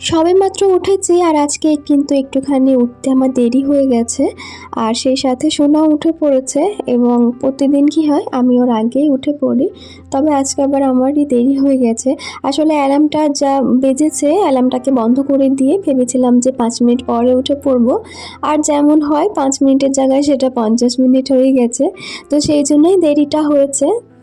সবেমাত্র উঠেছি আর আজকে কিন্তু একটুখানি উঠতে আমার দেরি হয়ে গেছে। আর সেই সাথে সোনাও উঠে পড়েছে এবং প্রতিদিন কি হয়, আমি ওর আগেই উঠে পড়ি। তবে আজকে আবার আমারই দেরি হয়ে গেছে। আসলে অ্যালার্মটা যা বেজেছে, অ্যালার্মটাকে বন্ধ করে দিয়ে ভেবেছিলাম যে পাঁচ মিনিট পরে উঠে পড়ব। আর যেমন হয়, পাঁচ মিনিটের জায়গায় সেটা পঞ্চাশ মিনিট হয়ে গেছে। তো সেই জন্যই দেরিটা হয়েছে।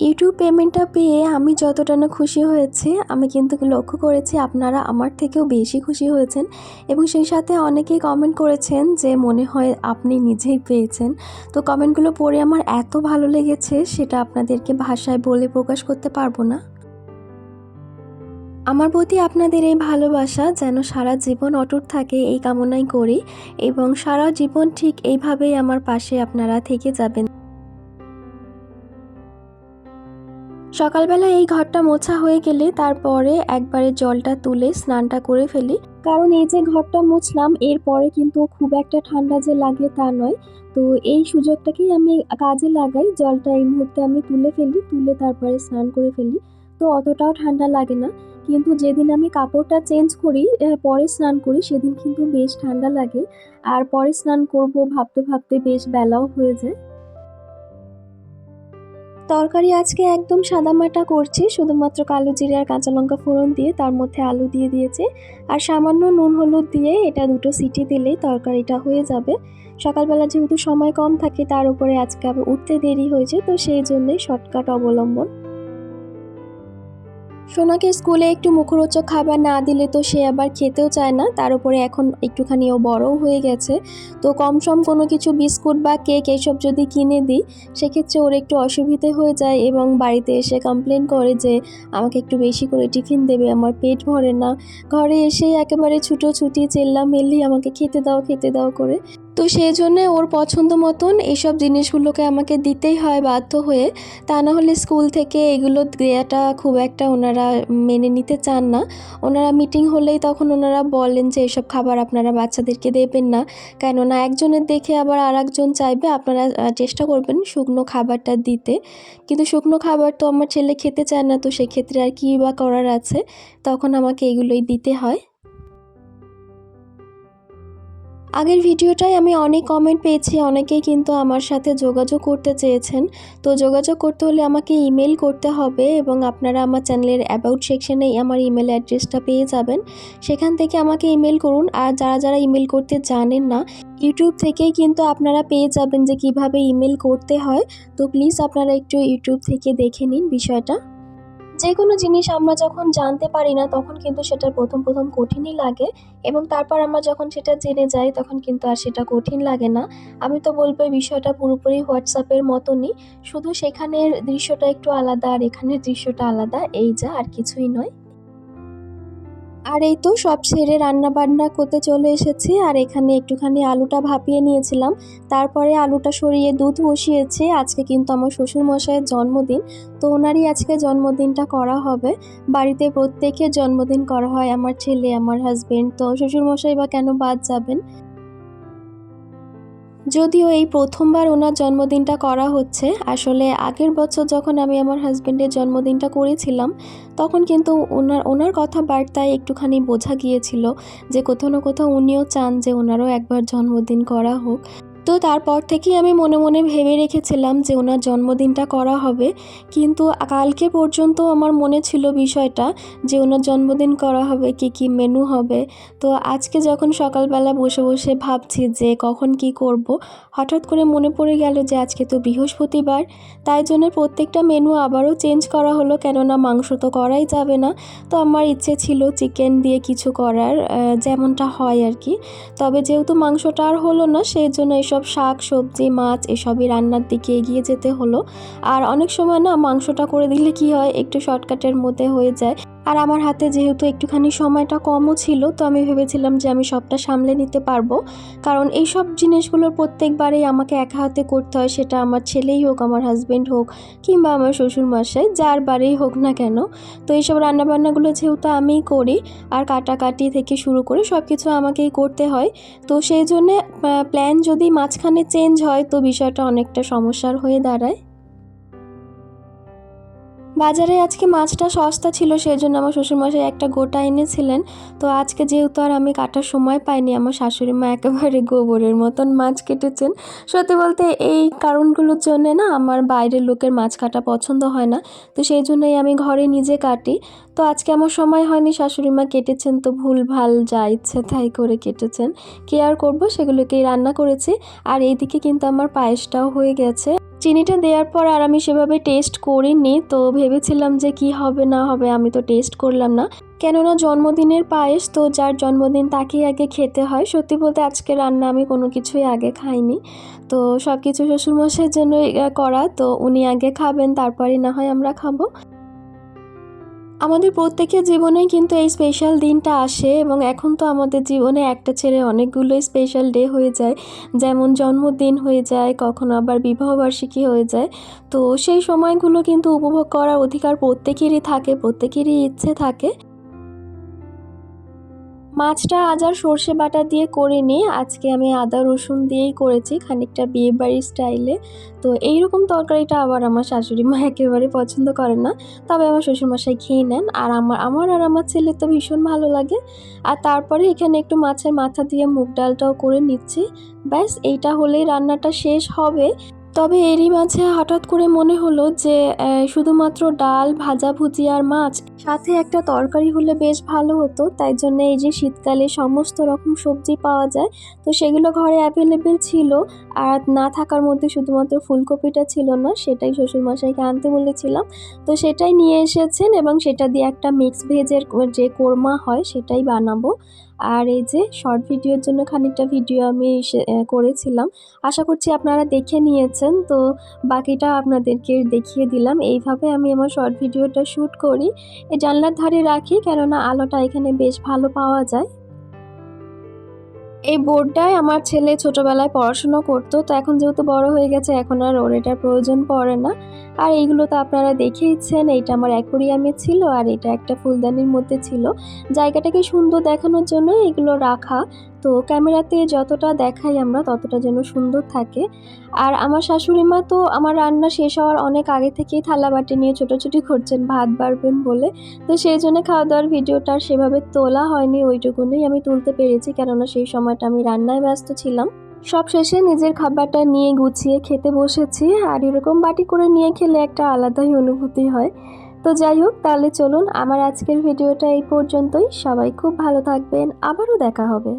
ইউটিউব পেমেন্টটা পেয়ে আমি যতটা না খুশি হয়েছি, আমি কিন্তু লক্ষ্য করেছি আপনারা আমার থেকেও বেশি খুশি হয়েছেন এবং সেই সাথে অনেকেই কমেন্ট করেছেন যে মনে হয় আপনি নিজেই পেয়েছেন। তো কমেন্টগুলো পড়ে আমার এত ভালো লেগেছে সেটা আপনাদেরকে ভাষায় বলে প্রকাশ করতে পারব না। আমার প্রতি আপনাদের এই ভালোবাসা যেন সারা জীবন অটুট থাকে এই কামনাই করি এবং সারা জীবন ঠিক এইভাবেই আমার পাশে আপনারা থেকে যাবেন। সকালবেলা এই ঘরটা মোছা হয়ে গেলে তারপরে একবারে জলটা তুলে স্নানটা করে ফেলি। কারণ এই যে ঘরটা মুছলাম, এরপরে কিন্তু খুব একটা ঠান্ডা যে লাগে তা নয়। তো এই সুযোগটাকেই আমি কাজে লাগাই, জলটা এই মুহূর্তে আমি তুলে ফেলি, তুলে তারপরে স্নান করে ফেলি। তো অতটাও ঠান্ডা লাগে না। কিন্তু যেদিন আমি কাপড়টা চেঞ্জ করি পরে স্নান করি, সেদিন কিন্তু বেশ ঠান্ডা লাগে। আর পরে স্নান করব ভাবতে ভাবতে বেশ বেলাও হয়ে যায়। তরকারি আজকে একদম সাদামাটা করছি, শুধুমাত্র কালো জিরে আর কাঁচা লঙ্কা ফোড়ন দিয়ে তার মধ্যে আলু দিয়ে দিয়েছে। আর সামান্য নুন হলুদ দিয়ে এটা দুটো সিটি দিলেই তরকারিটা হয়ে যাবে। সকালবেলা যেহেতু সময় কম থাকে, তার উপরে আজকে আবার উঠতে দেরি হয়েছে, তো সেই জন্যই শর্টকাট অবলম্বন। সোনাকে স্কুলে একটু মুখরোচক খাবার না দিলে তো সে আবার খেতেও চায় না। তার উপরে এখন একটুখানি ও বড়ও হয়ে গেছে। তো কম সম কোনো কিছু বিস্কুট বা কেক এইসব যদি কিনে দিই, সেক্ষেত্রে ওর একটু অসুবিধে হয়ে যায় এবং বাড়িতে এসে কমপ্লেন করে যে, আমাকে একটু বেশি করে টিফিন দেবে, আমার পেট ভরে না। ঘরে এসে একেবারে ছুটোছুটি, চেল্লামেল্লি, আমাকে খেতে দাও খেতে দাও করে। তো সেই জন্যে ওর পছন্দ মতন এইসব জিনিসগুলোকে আমাকে দিতেই হয় বাধ্য হয়ে। তা না হলে স্কুল থেকে এগুলো দেওয়াটা খুব একটা ওনারা মেনে নিতে চান না। ওনারা মিটিং হলেই তখন ওনারা বলেন যে, এসব খাবার আপনারা বাচ্চাদেরকে দেবেন না। কেননা একজনের দেখে আবার আর একজন চাইবে, আপনারা চেষ্টা করবেন শুকনো খাবারটা দিতে। কিন্তু শুকনো খাবার তো আমার ছেলে খেতে চায় না, তো সেক্ষেত্রে আর কী বা করার আছে? তখন আমাকে এগুলোই দিতে হয়। আগের ভিডিওটায় আমি অনেক কমেন্ট পেয়েছি, অনেকেই কিন্তু আমার সাথে যোগাযোগ করতে চেয়েছেন। তো যোগাযোগ করতে হলে আমাকে ইমেল করতে হবে এবং আপনারা আমার চ্যানেলের অ্যাবাউট সেকশনে আমার ইমেল অ্যাড্রেসটা পেয়ে যাবেন। সেখান থেকে আমাকে ইমেল করুন। আর যারা যারা ইমেল করতে জানেন না ইউটিউব থেকেই কিন্তু আপনারা পেয়ে যাবেন যে কীভাবে ইমেল করতে হয়। তো প্লিজ আপনারা একটু ইউটিউব থেকে দেখে নিন বিষয়টা। যে কোনো জিনিস আমরা যখন জানতে পারি না, তখন কিন্তু সেটা প্রথম প্রথম কঠিনই লাগে এবং তারপর আমরা যখন সেটা জেনে যাই, তখন কিন্তু আর সেটা কঠিন লাগে না। আমি তো বলব বিষয়টা পুরোপুরি হোয়াটসঅ্যাপের মতনই। শুধু সেখানের দৃশ্যটা একটু আলাদা আর এখানের দৃশ্যটা আলাদা, এই যা আর কিছুই নয়। আর এই তো সব সেরে রান্না বান্না করতে চলে এসেছি, আর এখানে একটুখানি আলুটা ভাপিয়ে নিয়েছিলাম। তারপরে আলুটা সরিয়ে দুধ বসিয়েছি, আজকে কিন্তু আমার শ্বশুর মশাইয়ের জন্মদিন, তো ওনারই আজকে জন্মদিনটা করা হবে। বাড়িতে প্রত্যেকের জন্মদিন করা হয়, আমার ছেলে, আমার হাজব্যান্ড তো শ্বশুরমশাই বা কেন বাদ যাবেন? যদিও এই প্রথমবার ওনার জন্মদিনটা করা হচ্ছে, আসলে আগের বছর যখন আমি আমার হাজব্যান্ডের জন্মদিনটা করেছিলাম, তখন কিন্তু ওনার ওনার কথাবার্তায় একটুখানি বোঝা গিয়েছিল যে কোথাও না কোথাও উনিও চান যে ওনারও একবার জন্মদিন করা হোক। তো তারপর থেকেই আমি মনে মনে ভেবে রেখেছিলাম যে ওনার জন্মদিনটা করা হবে। কিন্তু কালকে পর্যন্ত আমার মনে ছিল বিষয়টা যে ওনার জন্মদিন করা হবে, কি কি মেনু হবে। তো আজকে যখন সকালবেলা বসে বসে ভাবছি যে কখন কি করব, হঠাৎ করে মনে পড়ে গেল যে আজকে তো বৃহস্পতিবার, তাই জন্য প্রত্যেকটা মেনু আবারও চেঞ্জ করা হলো। কেননা মাংস তো করাই যাবে না। তো আমার ইচ্ছে ছিল চিকেন দিয়ে কিছু করার যেমনটা হয় আর কি। তবে যেহেতু মাংসটা আর হলো না, সেই জন্য এসব শাক, সবজি, মাছ এসবই রান্নার দিকে এগিয়ে যেতে হলো। আর অনেক সময় না মাংসটা করে দিলে কি হয়, একটু শর্টকাটের মধ্যে হয়ে যায়। আর আমার হাতে যেহেতু একটুখানি সময়টা কমও ছিল, তো আমি ভেবেছিলাম যে আমি সবটা সামলে নিতে পারব। কারণ এই সব জিনিসগুলোর প্রত্যেকবারেই আমাকে একা হাতে করতে হয়, সেটা আমার ছেলেই হোক, আমার হাজব্যান্ড হোক, কিংবা আমার শ্বশুর মশাই যার বারেই হোক না কেন। তো এইসব রান্নাবান্নাগুলো যেহেতু আমিই করি, আর কাটাকাটি থেকে শুরু করে সব কিছু আমাকেই করতে হয়, তো সেই জন্যে প্ল্যান যদি মাঝখানে চেঞ্জ হয়, তো বিষয়টা অনেকটা সমস্যার হয়ে দাঁড়ায়। বাজারে আজকে মাছটা সস্তা ছিল সেই জন্য আমার শ্বশুরমশাই একটা গোটা এনেছিলেন। তো আজকে যেহেতু আর আমি কাটার সময় পাইনি, আমার শাশুড়ি মা একেবারে গোবরের মতন মাছ কেটেছেন। সত্যি বলতে এই কারণগুলোর জন্য না আমার বাইরের লোকের মাছ কাটা পছন্দ হয় না, তো সেই জন্যই আমি ঘরে নিজে কাটি। তো আজকে আমার সময় হয়নি, শাশুড়ি মা কেটেছেন, তো ভুল ভালো যা ইচ্ছে তাই করে কেটেছেন। কি আর করব, সেগুলোকেই রান্না করেছি। আর এইদিকে কিন্তু আমার পায়েসটাও হয়ে গেছে। চিনিটা দেওয়ার পর আর আমি সেভাবে টেস্ট করিনি, তো ভেবেছিলাম যে কি হবে না হবে আমি তো টেস্ট করলাম না। কেননা জন্মদিনের পায়েস, তো যার জন্মদিন তাকেই আগে খেতে হয়। সত্যি বলতে আজকে রান্না আমি কোনো কিছুই আগে খাইনি। তো সব কিছু শ্বশুরমশাইয়ের জন্য করা, তো উনি আগে খাবেন তারপরে না হয় আমরা খাব। আমাদের প্রত্যেকের জীবনেই কিন্তু এই স্পেশাল দিনটা আসে এবং এখন তো আমাদের জীবনে একটা ছেড়ে অনেকগুলো স্পেশাল ডে হয়ে যায়। যেমন জন্মদিন হয়ে যায়, কখনো আবার বিবাহবার্ষিকী হয়ে যায়। তো সেই সময়গুলো কিন্তু উপভোগ করার অধিকার প্রত্যেকেরই থাকে, প্রত্যেকেরই ইচ্ছে থাকে। মাছটা আজ আর সর্ষে বাটা দিয়ে করিনি। আজকে আমি আদা রসুন দিয়েই করেছি, খানিকটা বিয়ে বাড়ির স্টাইলে। তো এইরকম তরকারিটা আবার আমার শাশুড়ি মা একেবারে পছন্দ করেন না। তবে আমার শ্বশুরমশাই খেয়ে নেন। আর আমার আমার আর আমার ছেলে তো ভীষণ ভালো লাগে। আর তারপরে এখানে একটু মাছের মাথা দিয়ে মুগ ডালটাও করে নিচ্ছি। ব্যাস, এইটা হলেই রান্নাটা শেষ হবে। তবে এরই মাঝে হঠাৎ করে মনে হলো যে শুধুমাত্র ডাল ভাজাভুজি আর মাছ, সাথে একটা তরকারি হলে বেশ ভালো হতো। তাই জন্য এই যে শীতকালে সমস্ত রকম সবজি পাওয়া যায়, তো সেগুলো ঘরে অ্যাভেলেবেল ছিল। আর না থাকার মধ্যে শুধুমাত্র ফুলকপিটা ছিল না, সেটাই শ্বশুরমশাইকে আনতে বলেছিলাম। তো সেটাই নিয়ে এসেছেন এবং সেটা দিয়ে একটা মিক্স ভেজের যে কোরমা হয়, সেটাই বানাবো। আর এই যে শর্ট ভিডিওর জন্য খানিকটা ভিডিও আমি করেছিলাম। আশা করছি আপনারা দেখে নিয়েছেন। তো বাকিটা আপনাদেরকে দেখিয়ে দিলাম। এইভাবে আমি আমার শর্ট ভিডিওটা শ্যুট করি। এই জানলার ধারে রাখি, কেননা আলোটা এখানে বেশ ভালো পাওয়া যায়। এই বোর্ডটায় আমার ছেলে ছোটবেলায় পড়াশুনো করতো, তো এখন যেহেতু বড় হয়ে গেছে, এখন আর ওর এটার প্রয়োজন পড়ে না। আর এইগুলো তো আপনারা দেখেইছেন, এইটা আমার অ্যাকোরিয়ামে ছিল আর এটা একটা ফুলদানির মধ্যে ছিল। জায়গাটাকে সুন্দর দেখানোর জন্য এগুলো রাখা। তো ক্যামেরাতে যতটা দেখাই আমরা, ততটা যেন সুন্দর থাকে। আর আমার শাশুড়ি মা তো আমার রান্না শেষ হওয়ার অনেক আগে থেকেই থালা বাটি নিয়ে ছোটাছুটি করছেন, ভাত বাড়বেন বলে। তো সেই জন্য খাওয়া দাওয়ার ভিডিওটা সেভাবে তোলা হয়নি ওইটুকুনই আমি তুলতে পেরেছি, কেননা সেই সময়টা আমি রান্নায় ব্যস্ত ছিলাম। সব শেষে নিজের খাবারটা নিয়ে গুছিয়ে খেতে বসেছি, আর এরকম বাটি করে নিয়ে খেলে একটা আলাদাই অনুভূতি হয়। তো যাই হোক, তাহলে চলুন, আমার আজকের ভিডিওটা এই পর্যন্তই। সবাই খুব ভালো থাকবেন, আবারও দেখা হবে।